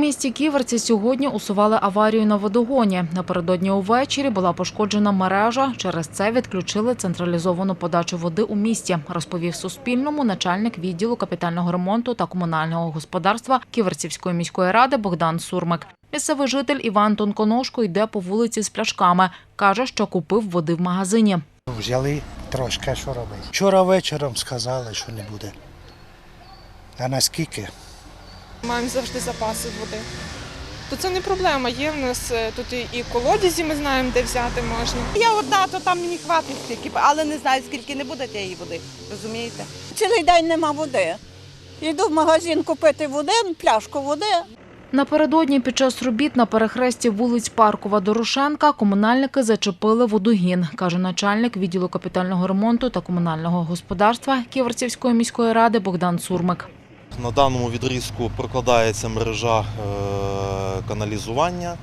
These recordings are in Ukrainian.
місті Ківерці сьогодні усували аварію на водогоні. Напередодні увечері була пошкоджена мережа. Через це відключили централізовану подачу води у місті, розповів Суспільному начальник відділу капітального ремонту та комунального господарства Ківерцівської міської ради Богдан Сурмик. Місцевий житель Іван Тонконожко йде по вулиці з пляшками. Каже, що купив води в магазині. Взяли трошки, що робити. Вчора вечором сказали, що не буде. А наскільки? Маємо завжди запаси води. То це не проблема. Є в нас е, тут і- і колодязі, ми знаємо, де взяти можна. Я одна, то там мені хватить стільки, але не знаю, скільки не буде тієї води. Розумієте? Цілий день нема води. Йду в магазин купити води, пляшку води. Напередодні під час робіт на перехресті вулиць Паркова Дорошенка комунальники зачепили водогін, каже начальник відділу капітального ремонту та комунального господарства Ківерцівської міської ради Богдан Сурмик. На даному відрізку прокладається мережа е, каналізування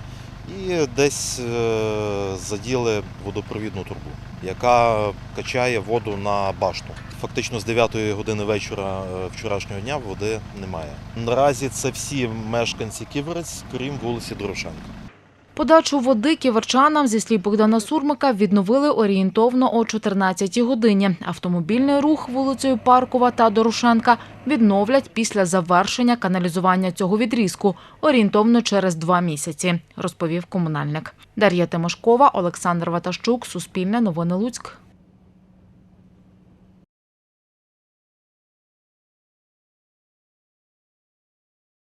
і десь е, заділи водопровідну трубу, яка качає воду на башту. Фактично з 9 години вечора е, вчорашнього дня води немає. Наразі це всі мешканці Ківерець, крім вулиці Дорошенка. Подачу води ківерчанам, зі слів Богдана Сурмика, відновили орієнтовно о 14 годині. Автомобільний рух вулицею Паркова та Дорошенка відновлять після завершення каналізування цього відрізку орієнтовно через два місяці, розповів комунальник. Дар'я Тимошкова, Олександр Ватащук, Суспільне новини Луцьк.